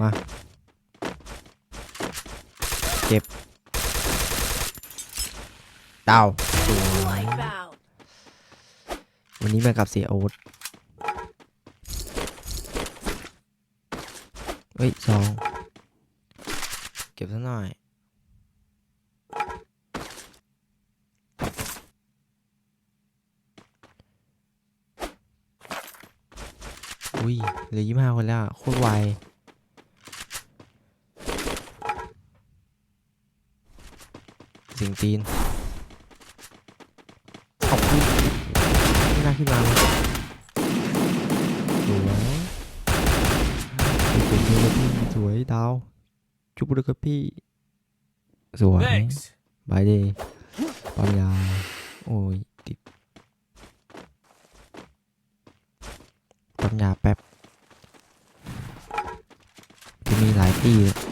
มา เก็บ ดาวสวย Wipeout. วันนี้มากับเสียโอ๊ตเฮ้ยซองเก็บซะหน่อยอุ้ยเหลือยี่ห้าคนแล้วโคตรไว สิงตีนขอบคุณไม่น่าขึ้นมาเลยสวยสวยเลยพี่สวยดาวจุบเลยครับพี่สวย Thanks. บายเดย์ปั๊มยาโอ้ยติดปั๊มยาแป๊บจะมีหลายตีเลยดาว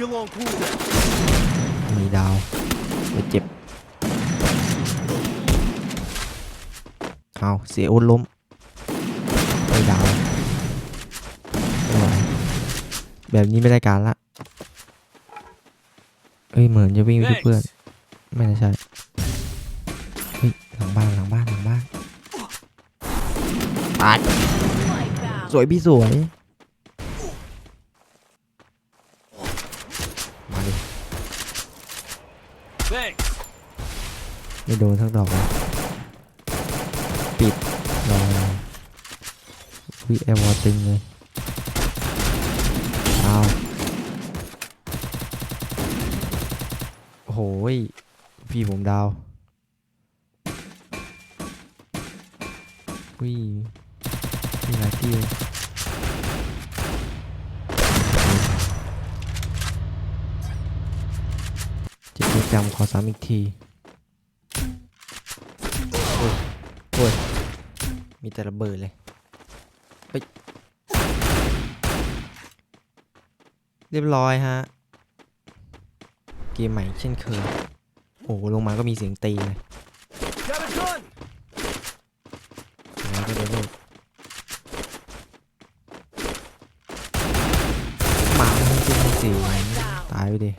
Still on cooldown. มีดาวเดี๋ยวเจ็บเอาเสียโอนล้มไม่ดาวไม่ไหวแบบนี้ไม่ได้การละเอ้ยเหมือนจะวิ่งไปช่วยเพื่อน Thanks. ไม่น่าใช่ เฮ้ย หลังบ้าน หลังบ้าน หลังบ้านตาย Wipeout. สวยพี่สวย มาดิ Thanks. ไม่โดนทั้งดอกเลยปิดรอวิแอวอร์ตึงเลยเอาโอ้โหยพี่ผมดาววิมีหลายที่จะจำขอซ้ำอีกที โอ้ย มีแต่ระเบิดเลย เฮ้ย เรียบร้อยฮะ เกมใหม่เช่นเคย โอ้โหลงมาก็มีเสียงตีเลยแล้วก็เลยโลหมาจริงสิตายไปดิ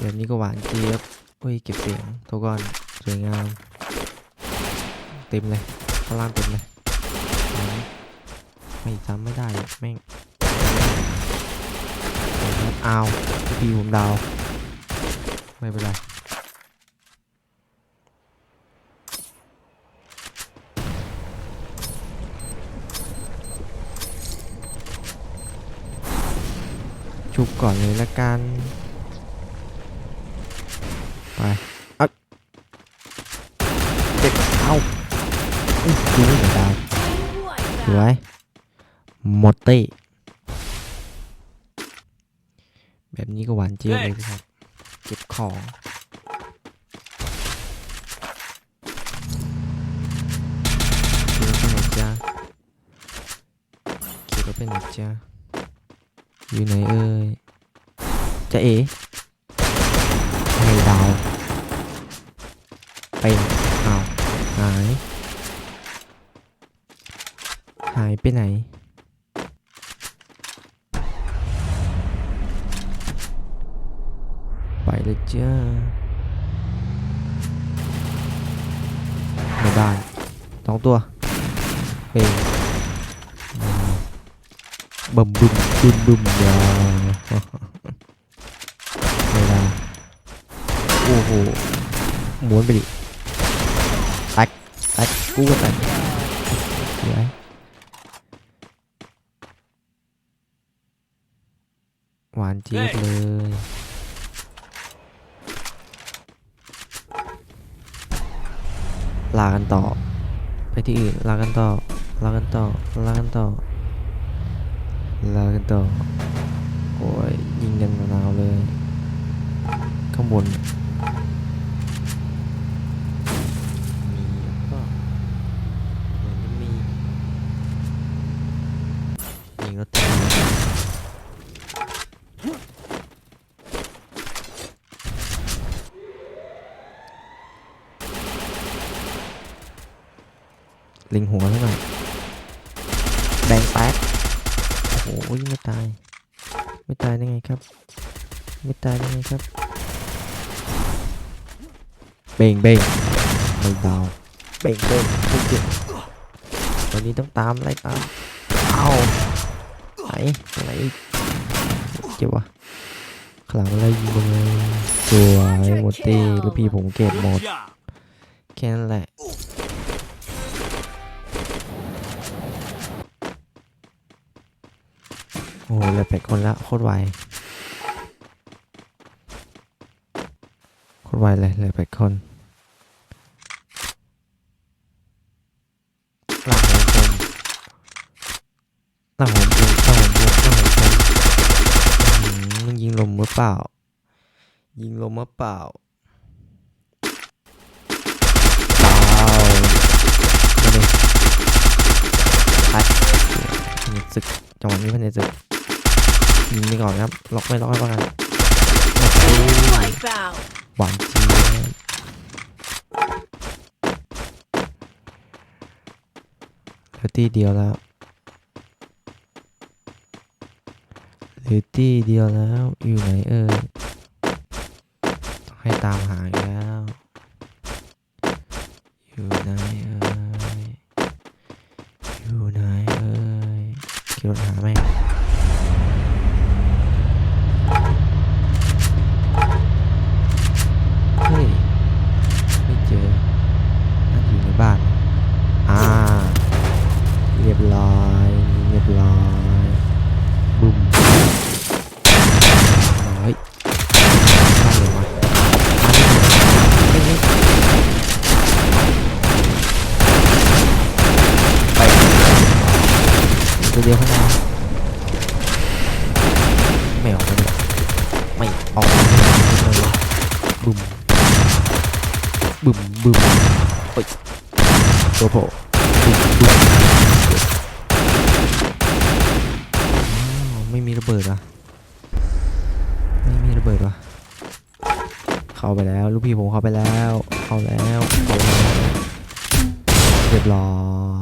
แบบนี้ก็หวานเจี๊ยบเฮ้ยเก็บเสียงโทก่อนสวยงาม เต็มเลยข้างล่างเต็มเลยไม่จำไม่ได้แม่งเอาพี่ผมดาว ไม่เป็นไรชุบก่อนเลยละกัน ไปเอาเด็กเอาอุ้ยดูไม่เหมือนดาว ส วยหมดเต้แบบนี้ก็หวานเจี๊ยบเลยครับ เก็บของขี่รถไปไหนจ๊ะขี่รถไปไหนจ๊ะอยู่ไหนเอ่ยจะเอ๋ไม่ดาวเป็นอ้าวหาย หาย ไปไหน ไปเลยจ้าในบ้านสองตัวเป็นบึมบึมบึมบึมยาไม่ได้โอ้โหหม้วนไปดิแตกแตกกูก็แตกสวย หวานเจี๊ยบเลย ลากันต่อ ไปที่อื่น ลากันต่อ ลากันต่อ ลากันต่อ ลากันต่อ โอ้ยยิงกันหนาวเลย ข้างบน มีก็เหมือนจะมี ยิงรถถัง ลิงหัวซะหน่อยดงแป๊กโอ้โหไม่ตาย ไม่ตายได้ไงครับ ไม่ตายได้ไงครับ เบ่งเบ่งไม่เบาเบ่งเบ่งไม่เจ็บวันนี้ต้องตามไล่ตามเอาไหนไหนเจ็บวะขางหลังอะไรยิงเลยสวยหมดตีลูกพี่ผมเก็บหมด Job. แค่นั้นแหละ อ้โหเหลือแปดคนละโคตรไวโคตรไวเลยเหลือแปดคนหลังของผมหลังของผมหลังของผมหลังของผมอื้อหือมันยิงลมหรือเปล่า ยิงลมหรือเปล่าเปล่ามาดิไปพันศึกจังหวะนี้พันศึก ยิงไปก่อนครับ ล็อกไม่ล็อกให้ประกันโอ้โห Wipeout. หวานจริงนะครับเหลือตีเดียวแล้วเหลือตีเดียวแล้วอยู่ไหนเอ่ยต้องให้ตามหาอีกแล้ว อยู่ไหนเอ่ยอยู่ไหนเอ่ยขี่รถหาไหมเฮ้ย ไม่เจอน่าจะอยู่ในบ้าน อ่า เรียบร้อย เรียบร้อยบุ้มเฮ้ยบ้านเลยมามาดิเฮ้ยเฮ้ย ตัว เดียวข้างหน้าไม่ออกมาเลยไม่ออกเลยบุ้มบุ้มบุ้มเฮ้ยตัวโผล่บุ้มบุ้มไม่มีระเบิดอะไม่มีระเบิดวะเข้าไปแล้วลูกพี่ผมเข้าไปแล้ว เขาแล้วเข้าแล้วเรียบร้อย